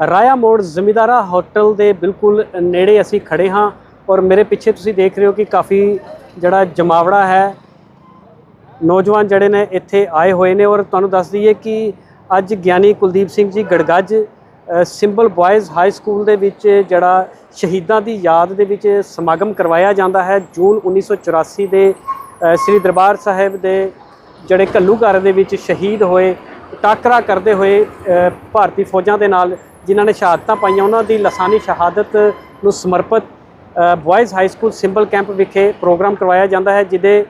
ਰਾਇਆ ਮੋੜ ਜ਼ਮੀਦਾਰਾ ਹੋਟਲ ਦੇ ਬਿਲਕੁਲ ਨੇੜੇ ਅਸੀਂ ਖੜੇ ਹਾਂ ਔਰ ਮੇਰੇ ਪਿੱਛੇ ਤੁਸੀਂ ਦੇਖ ਰਹੇ ਹੋ ਕਿ ਕਾਫੀ ਜਿਹੜਾ ਜਮਾਵੜਾ ਹੈ, ਨੌਜਵਾਨ ਜਿਹੜੇ ਨੇ ਇੱਥੇ ਆਏ ਹੋਏ ਨੇ ਔਰ ਤੁਹਾਨੂੰ ਦੱਸ ਦਈਏ ਕਿ ਅੱਜ Giani Kuldeep Singh ji Gargaj Simbal boys high school ਦੇ ਵਿੱਚ ਜਿਹੜਾ ਸ਼ਹੀਦਾਂ ਦੀ ਯਾਦ ਦੇ ਵਿੱਚ ਸਮਾਗਮ ਕਰਵਾਇਆ ਜਾਂਦਾ ਹੈ ਜੂਨ 1984 ਦੇ ਸ੍ਰੀ ਦਰਬਾਰ ਸਾਹਿਬ ਦੇ ਜਿਹੜੇ ਘੱਲੂਘਰ ਦੇ ਵਿੱਚ ਸ਼ਹੀਦ ਹੋਏ, ਟਾਕਰਾ ਕਰਦੇ ਹੋਏ ਭਾਰਤੀ ਫੌਜਾਂ ਦੇ ਨਾਲ ਜਿਨ੍ਹਾਂ ਨੇ ਸ਼ਹਾਦਤਾਂ ਪਾਈਆਂ, ਉਹਨਾਂ ਦੀ ਲਸਾਨੀ ਸ਼ਹਾਦਤ ਨੂੰ ਸਮਰਪਿਤ boys high school Simbal camp ਵਿਖੇ ਪ੍ਰੋਗਰਾਮ ਕਰਵਾਇਆ ਜਾਂਦਾ ਹੈ, ਜਿਹਦੇ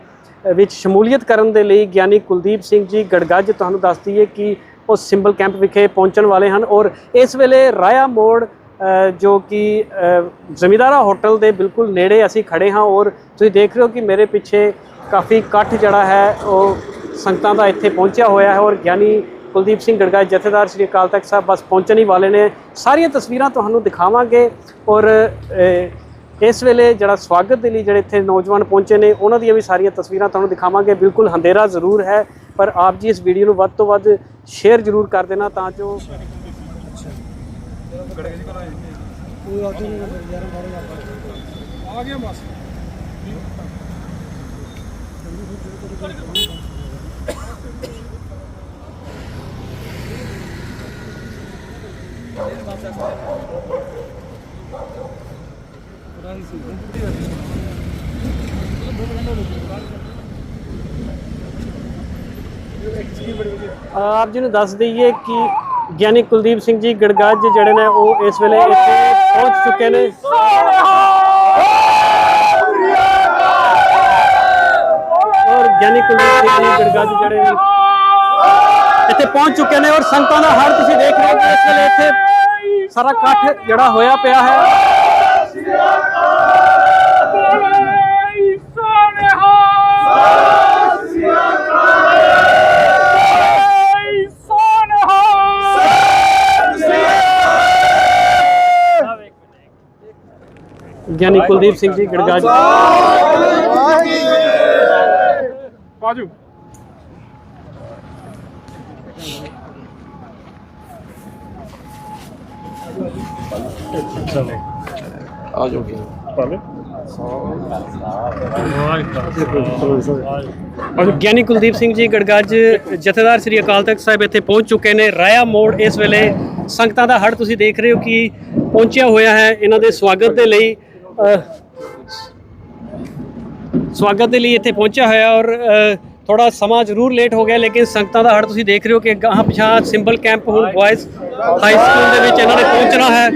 ਵਿੱਚ ਸ਼ਮੂਲੀਅਤ ਕਰਨ ਦੇ ਲਈ ਗਿਆਨੀ ਕੁਲਦੀਪ ਸਿੰਘ ਜੀ ਗੜਗੱਜ ਤੁਹਾਨੂੰ ਦੱਸ ਦਈਏ ਕਿ ਉਹ ਸਿੰਬਲ ਕੈਂਪ ਵਿਖੇ ਪਹੁੰਚਣ ਵਾਲੇ ਹਨ ਔਰ ਇਸ ਵੇਲੇ ਰਾਇਆ ਮੋੜ ਜੋ ਕਿ ਜ਼ਮੀਦਾਰਾ ਹੋਟਲ ਦੇ ਬਿਲਕੁਲ ਨੇੜੇ ਅਸੀਂ ਖੜੇ ਹਾਂ ਔਰ ਤੁਸੀਂ ਦੇਖ ਰਹੇ ਹੋ ਕਿ ਮੇਰੇ ਪਿੱਛੇ ਕਾਫੀ ਇਕੱਠ ਜਿਹੜਾ ਹੈ, ਉਹ ਸੰਗਤਾਂ ਦਾ ਇੱਥੇ ਪਹੁੰਚਿਆ ਹੋਇਆ ਹੈ ਔਰ ਗਿਆਨੀ ਕੁਲਦੀਪ ਸਿੰਘ ਗੜਗੱਜ ਜਥੇਦਾਰ ਸ੍ਰੀ ਅਕਾਲ ਤਖਤ ਸਾਹਿਬ ਬਸ ਪਹੁੰਚਣ ਹੀ ਵਾਲੇ ਨੇ। ਸਾਰੀਆਂ ਤਸਵੀਰਾਂ ਤੁਹਾਨੂੰ ਦਿਖਾਵਾਂਗੇ ਔਰ ਇਸ ਵੇਲੇ ਜਿਹੜਾ ਸਵਾਗਤ ਦੇ ਲਈ ਜਿਹੜੇ ਇੱਥੇ ਨੌਜਵਾਨ ਪਹੁੰਚੇ ਨੇ, ਉਹਨਾਂ ਦੀਆਂ ਵੀ ਸਾਰੀਆਂ ਤਸਵੀਰਾਂ ਤੁਹਾਨੂੰ ਦਿਖਾਵਾਂਗੇ। ਬਿਲਕੁਲ ਹੰਦੇਰਾ ਜ਼ਰੂਰ ਹੈ, ਪਰ ਆਪ ਜੀ ਇਸ ਵੀਡੀਓ ਨੂੰ ਵੱਧ ਤੋਂ ਵੱਧ ਸ਼ੇਅਰ ਜ਼ਰੂਰ ਕਰ ਦੇਣਾ ਤਾਂ ਜੋ ਆ ਗਿਆ ਬਸ ਆਪ ਜੀ ਨੂੰ ਦੱਸ ਦਈਏ ਕਿ ਗਿਆਨੀ ਕੁਲਦੀਪ ਸਿੰਘ ਜੀ ਗੜਗੱਜ ਜਿਹੜੇ ਨੇ, ਉਹ ਇਸ ਵੇਲੇ ਇੱਥੇ ਪਹੁੰਚ ਚੁੱਕੇ ਨੇ। ਔਰ ਗਿਆਨੀ ਕੁਲਦੀਪ ਸਿੰਘ ਜੀ ਗੜਗੱਜ ਜਿਹੜੇ ਨੇ, ਇੱਥੇ ਪਹੁੰਚ ਚੁੱਕੇ ਨੇ ਔਰ ਸੰਗਤਾਂ ਦਾ ਹੜ ਤੁਸੀਂ ਦੇਖ ਰਹੇ ਹੋ ਕਿ ਇਸ ਵੇਲੇ ਇੱਥੇ ਸਾਰਾ ਇਕੱਠ ਜਿਹੜਾ ਹੋਇਆ ਪਿਆ ਹੈ। ਗਿਆਨੀ ਕੁਲਦੀਪ ਸਿੰਘ ਜੀ ਗੜਗੱਜ ਬਾਜੂ ਗਿਆਨੀ ਕੁਲਦੀਪ ਸਿੰਘ ਜੀ ਗੜਗੱਜ ਜਥੇਦਾਰ ਸ੍ਰੀ ਅਕਾਲ ਤਖਤ ਸਾਹਿਬ ਇੱਥੇ ਪਹੁੰਚ ਚੁੱਕੇ ਨੇ। ਰਾਇਆ ਮੋੜ ਇਸ ਵੇਲੇ ਸੰਗਤਾਂ ਦਾ ਹੜ ਤੁਸੀਂ ਦੇਖ ਰਹੇ ਹੋ ਕਿ ਪਹੁੰਚਿਆ ਹੋਇਆ ਹੈ। ਇਹਨਾਂ ਦੇ ਸਵਾਗਤ ਦੇ ਲਈ ਸਵਾਗਤ ਦੇ ਲਈ ਇੱਥੇ ਪਹੁੰਚਿਆ ਹੋਇਆ ਔਰ ਥੋੜਾ ਸਮਾਂ ਜ਼ਰੂਰ ਲੇਟ ਹੋ ਗਿਆ, ਲੇਕਿਨ ਸੰਗਤਾਂ ਦਾ ਹੜ ਤੁਸੀਂ ਦੇਖ ਰਹੇ ਹੋ ਕਿ ਗਾਹਾਂ ਪਿਛਾਂ ਸਿੰਬਲ ਕੈਂਪ ਹੁਣ ਬॉयਜ਼ ਹਾਈ ਸਕੂਲ ਦੇ ਵਿੱਚ ਇਹਨਾਂ ਨੇ ਪਹੁੰਚਣਾ ਹੈ।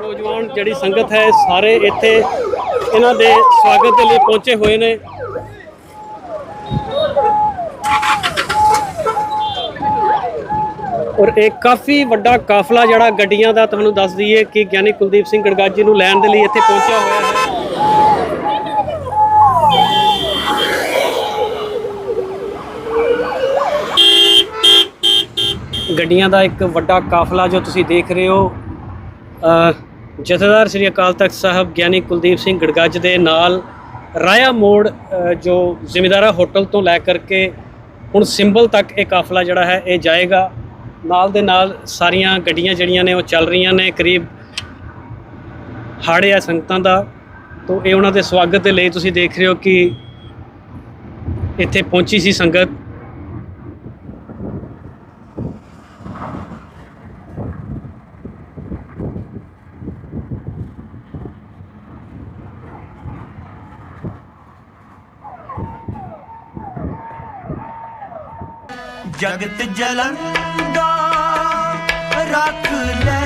ਨੌਜਵਾਨ ਜਿਹੜੀ ਸੰਗਤ ਹੈ, ਸਾਰੇ ਇੱਥੇ ਇਹਨਾਂ ਦੇ ਸਵਾਗਤ ਦੇ ਲਈ ਪਹੁੰਚੇ ਹੋਏ ਨੇ। ਔਰ ਇਹ ਕਾਫੀ ਵੱਡਾ ਕਾਫਲਾ ਜਿਹੜਾ ਗੱਡੀਆਂ ਦਾ ਤੁਹਾਨੂੰ ਦੱਸ ਦਈਏ ਕਿ ਗਿਆਨੀ ਕੁਲਦੀਪ ਸਿੰਘ ਗੜਗੱਜ ਨੂੰ ਲੈਣ ਦੇ ਲਈ ਇੱਥੇ ਪਹੁੰਚਿਆ ਹੋਇਆ ਹੈ। ਗੱਡੀਆਂ ਦਾ ਇੱਕ ਵੱਡਾ ਕਾਫਲਾ ਜੋ ਤੁਸੀਂ ਦੇਖ ਰਹੇ ਹੋ ਜਥੇਦਾਰ ਸ੍ਰੀ ਅਕਾਲ ਤਖਤ ਸਾਹਿਬ ਗਿਆਨੀ ਕੁਲਦੀਪ ਸਿੰਘ ਗੜਗੱਜ ਦੇ ਨਾਲ ਰਾਇਆ ਮੋੜ ਜੋ ਜ਼ਿਮੀਦਾਰਾ ਹੋਟਲ ਤੋਂ ਲੈ ਕਰਕੇ ਹੁਣ ਸਿੰਬਲ ਤੱਕ ਇਹ ਕਾਫਲਾ ਜਿਹੜਾ ਹੈ, ਇਹ ਜਾਏਗਾ। ਨਾਲ ਦੇ ਨਾਲ ਸਾਰੀਆਂ ਗੱਡੀਆਂ ਜਿਹੜੀਆਂ ਨੇ ਉਹ ਚੱਲ ਰਹੀਆਂ ਨੇ, ਕਰੀਬ ਹਾੜੇ ਆ ਸੰਗਤਾਂ ਦਾ। ਤੋਂ ਇਹ ਉਹਨਾਂ ਦੇ ਸਵਾਗਤ ਦੇ ਲਈ ਤੁਸੀਂ ਦੇਖ ਰਹੇ ਹੋ ਕਿ ਇੱਥੇ ਪਹੁੰਚੀ ਸੀ ਸੰਗਤ। ਜਗਤ ਜਲੰਦਾ ਰੱਖ ਲੈ।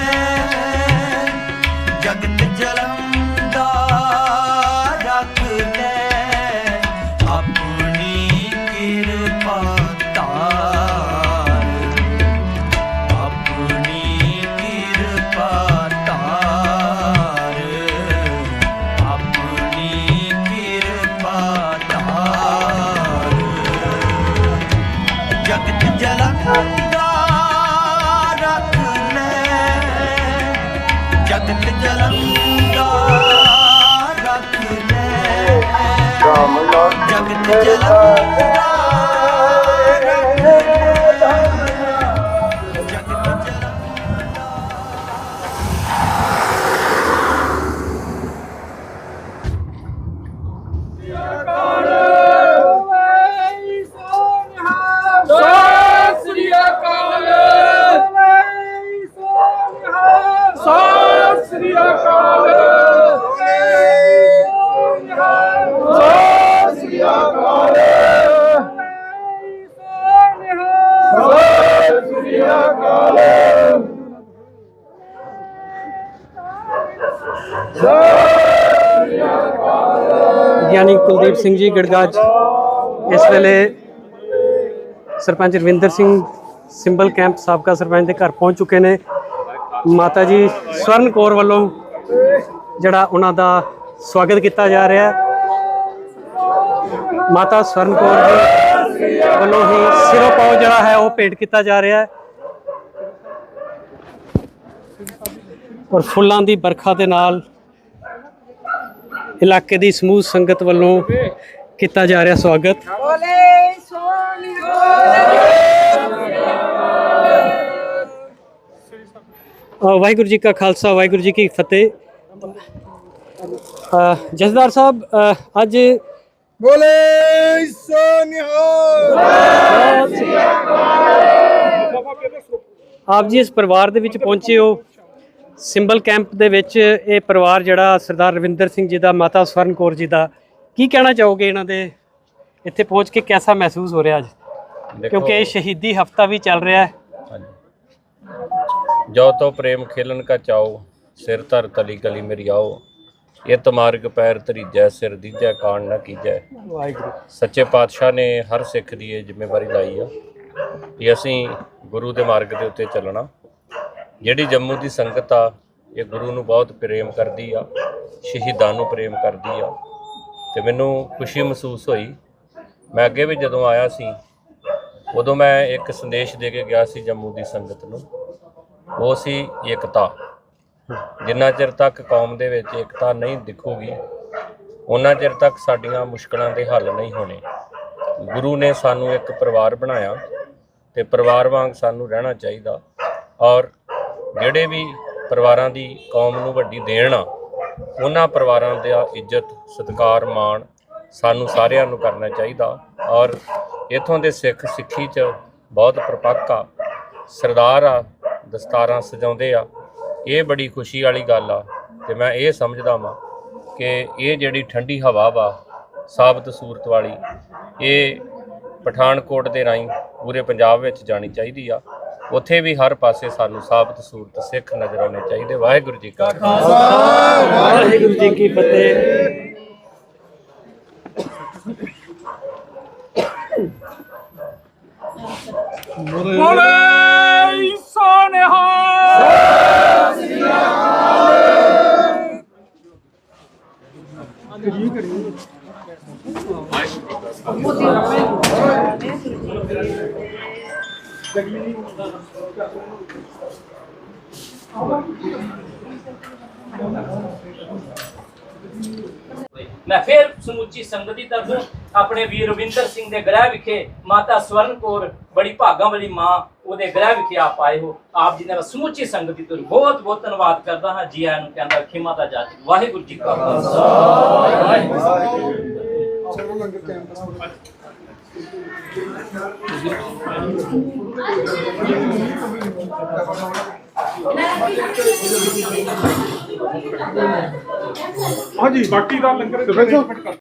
ਜਗਤ ਤਖਤ ਜਲੰਦਾ ਰੱਖ ਲੈ। ਜਗਤ ਜਲੰਦਾ ਕੁਲਦੀਪ ਸਿੰਘ ਜੀ ਗੜਗਾਜ ਇਸ ਵੇਲੇ ਸਰਪੰਚ ਰਵਿੰਦਰ ਸਿੰਘ ਸਿੰਬਲ ਕੈਂਪ ਸਾਬਕਾ ਸਰਪੰਚ ਦੇ ਘਰ ਪਹੁੰਚ ਚੁੱਕੇ ਨੇ। ਮਾਤਾ ਜੀ ਸਵਰਨ ਕੌਰ ਵੱਲੋਂ ਜਿਹੜਾ ਉਹਨਾਂ ਦਾ ਸਵਾਗਤ ਕੀਤਾ ਜਾ ਰਿਹਾ ਹੈ। ਮਾਤਾ ਸਵਰਨ ਕੌਰ ਜੀ ਵੱਲੋਂ ਹੀ ਸਿਰੋਂ ਪਾਉ ਜਿਹੜਾ ਹੈ ਉਹ ਭੇਟ ਕੀਤਾ ਜਾ ਰਿਹਾ ਹੈ। ਔਰ ਫੁੱਲਾਂ ਦੀ ਬਰਖਾ ਦੇ ਨਾਲ ਇਲਾਕੇ ਦੀ ਸਮੂਹ ਸੰਗਤ ਵੱਲੋਂ ਕੀਤਾ ਜਾ ਰਿਹਾ ਸਵਾਗਤ। ਵਾਹਿਗੁਰੂ ਜੀ ਕਾ ਖਾਲਸਾ ਵਾਹਿਗੁਰੂ ਜੀ ਕੀ ਫਤਿਹ। ਅ, ਜਥੇਦਾਰ ਸਾਹਿਬ ਅੱਜ ਬੋਲੇ ਸੋਨਿਹਾਲ ਆਪ ਜੀ ਇਸ ਪਰਿਵਾਰ ਦੇ ਵਿੱਚ ਪਹੁੰਚੇ ਹੋ। ਸਿੰਬਲ ਕੈਂਪ ਦੇ ਵਿੱਚ ਇਹ ਪਰਿਵਾਰ ਜਿਹੜਾ ਸਰਦਾਰ ਰਵਿੰਦਰ ਸਿੰਘ ਜੀ ਦਾ ਮਾਤਾ ਸਵਰਨ ਕੌਰ ਜੀ ਦਾ ਕੀ ਕਹਿਣਾ ਚਾਹੋਗੇ ਇਹਨਾਂ ਦੇ? ਇੱਥੇ ਪਹੁੰਚ ਕੇ ਕਿਹਦਾ ਮਹਿਸੂਸ ਹੋ ਰਿਹਾ ਅੱਜ? ਕਿਉਂਕਿ ਇਹ ਸ਼ਹੀਦੀ ਹਫਤਾ ਵੀ ਚੱਲ ਰਿਹਾ ਹੈ। ਜੋ ਤੋ ਪ੍ਰੇਮ ਖੇਲਨ ਕਾ ਚਾਓ ਸਿਰ ਧਰ ਤਲੀ ਗਲੀ ਮੇਰੀ ਆਓ। ਇਹ ਤਮਾਰਗ ਪੈਰ ਧਰੀਜੈ ਸਿਰ ਦੀਜੈ ਕਾਣ ਨਾ ਕੀਜੈ। ਵਾਹਿਗੁਰੂ। ਸੱਚੇ ਪਾਤਸ਼ਾਹ ਨੇ ਹਰ ਸਿੱਖ ਦੀ ਇਹ ਜ਼ਿੰਮੇਵਾਰੀ ਲਾਈ ਆ ਕਿ ਅਸੀਂ ਗੁਰੂ ਦੇ ਮਾਰਗ ਦੇ ਉੱਤੇ ਚੱਲਣਾ। ਜਿਹੜੀ ਜੰਮੂ ਦੀ ਸੰਗਤ ਆ, ਇਹ ਗੁਰੂ ਨੂੰ ਬਹੁਤ ਪ੍ਰੇਮ ਕਰਦੀ ਆ, ਸ਼ਹੀਦਾਂ ਨੂੰ ਪ੍ਰੇਮ ਕਰਦੀ ਆ। ਤੇ ਮੈਨੂੰ ਖੁਸ਼ੀ ਮਹਿਸੂਸ ਹੋਈ। ਮੈਂ ਅੱਗੇ ਵੀ ਜਦੋਂ ਆਇਆ ਸੀ, ਉਦੋਂ ਮੈਂ ਇੱਕ ਸੰਦੇਸ਼ ਦੇ ਕੇ ਗਿਆ ਸੀ ਜੰਮੂ ਦੀ ਸੰਗਤ ਨੂੰ। ਉਹ ਸੀ ਏਕਤਾ। ਜਿੰਨਾ ਚਿਰ ਤੱਕ ਕੌਮ ਦੇ ਵਿੱਚ ਏਕਤਾ ਨਹੀਂ ਦਿਖੂਗੀ ਉਹਨਾਂ ਚਿਰ ਤੱਕ ਸਾਡੀਆਂ ਮੁਸ਼ਕਲਾਂ ਦੇ ਹੱਲ ਨਹੀਂ ਹੋਣੇ। ਗੁਰੂ ਨੇ ਸਾਨੂੰ ਇੱਕ ਪਰਿਵਾਰ ਬਣਾਇਆ ਤੇ ਪਰਿਵਾਰ ਵਾਂਗ ਸਾਨੂੰ ਰਹਿਣਾ ਚਾਹੀਦਾ ਔਰ ਜਿਹੜੇ ਵੀ ਪਰਿਵਾਰਾਂ ਦੀ ਕੌਮ ਨੂੰ ਵੱਡੀ ਦੇਣ ਆ, ਉਹਨਾਂ ਪਰਿਵਾਰਾਂ ਦਾ ਇੱਜ਼ਤ, ਸਤਿਕਾਰ, ਮਾਣ ਸਾਨੂੰ ਸਾਰਿਆਂ ਨੂੰ ਕਰਨਾ ਚਾਹੀਦਾ ਔਰ ਇਥੋਂ ਦੇ ਸਿੱਖ ਸਿੱਖੀ 'ਚ ਬਹੁਤ ਪ੍ਰਪੱਕ ਆ, ਸਰਦਾਰ ਆ, ਦਸਤਾਰਾਂ ਸਜਾਉਂਦੇ ਆ। ਇਹ ਬੜੀ ਖੁਸ਼ੀ ਵਾਲੀ ਗੱਲ ਆ ਤੇ ਮੈਂ ਇਹ ਸਮਝਦਾ ਵਾਂ ਕਿ ਇਹ ਜਿਹੜੀ ਠੰਡੀ ਹਵਾ ਵਾ, ਸਾਬਤ ਸੂਰਤ ਵਾਲੀ, ਇਹ ਪਠਾਨਕੋਟ ਦੇ ਰਾਹੀਂ ਪੂਰੇ ਪੰਜਾਬ ਵਿੱਚ ਜਾਣੀ ਚਾਹੀਦੀ ਆ। ਉੱਥੇ ਵੀ ਹਰ ਪਾਸੇ ਸਾਨੂੰ ਸਾਬਤ ਸੂਰਤ ਸਿੱਖ ਨਜ਼ਰ ਆਉਣੇ ਚਾਹੀਦੇ। ਵਾਹਿਗੁਰੂ ਜੀ ਕਾ ਖਾਲਸਾ। ਵਾਹਿਗੁਰੂ ਜੀ ਕੀ ਫਤਿਹ। ਬੋਲੇ ਸੋਨਿਹਾਲ ਮੈਂ ਫਿਰ ਸਮੁੱਚੀ ਸੰਗਤੀ ਤਰਫੋਂ ਆਪਣੇ ਵੀਰ ਰਵਿੰਦਰ ਸਿੰਘ ਦੇ ਗ੍ਰਹਿ ਵਿਖੇ ਮਾਤਾ ਸਵਰਨ ਕੌਰ ਬੜੀ ਭਾਗਾਂ ਵਾਲੀ ਮਾਂ ਉਹਦੇ ਗ੍ਰਹਿ ਵਿਖੇ ਆਪ ਆਏ ਹੋ। ਆਪ ਜੀ ਦਾ ਮੈਂ ਸਮੁੱਚੀ ਸੰਗਤੀ ਤੋਂ ਬਹੁਤ ਬਹੁਤ ਧੰਨਵਾਦ ਕਰਦਾ ਹਾਂ। ਜੀ ਆਇਆਂ ਨੂੰ ਕਹਿੰਦਾ ਖਿਮਾ ਦਾ ਜਾਚ ਵਾਹਿਗੁਰੂ ਜੀ ਕਾ ਖਾਲਸਾ। ਵਾਹਿਗੁਰੂ ਜੀ ਕੀ ਫਤਿਹ। ਹਾਂਜੀ ਬਾਕੀ ਦਾ ਲੰਗਰ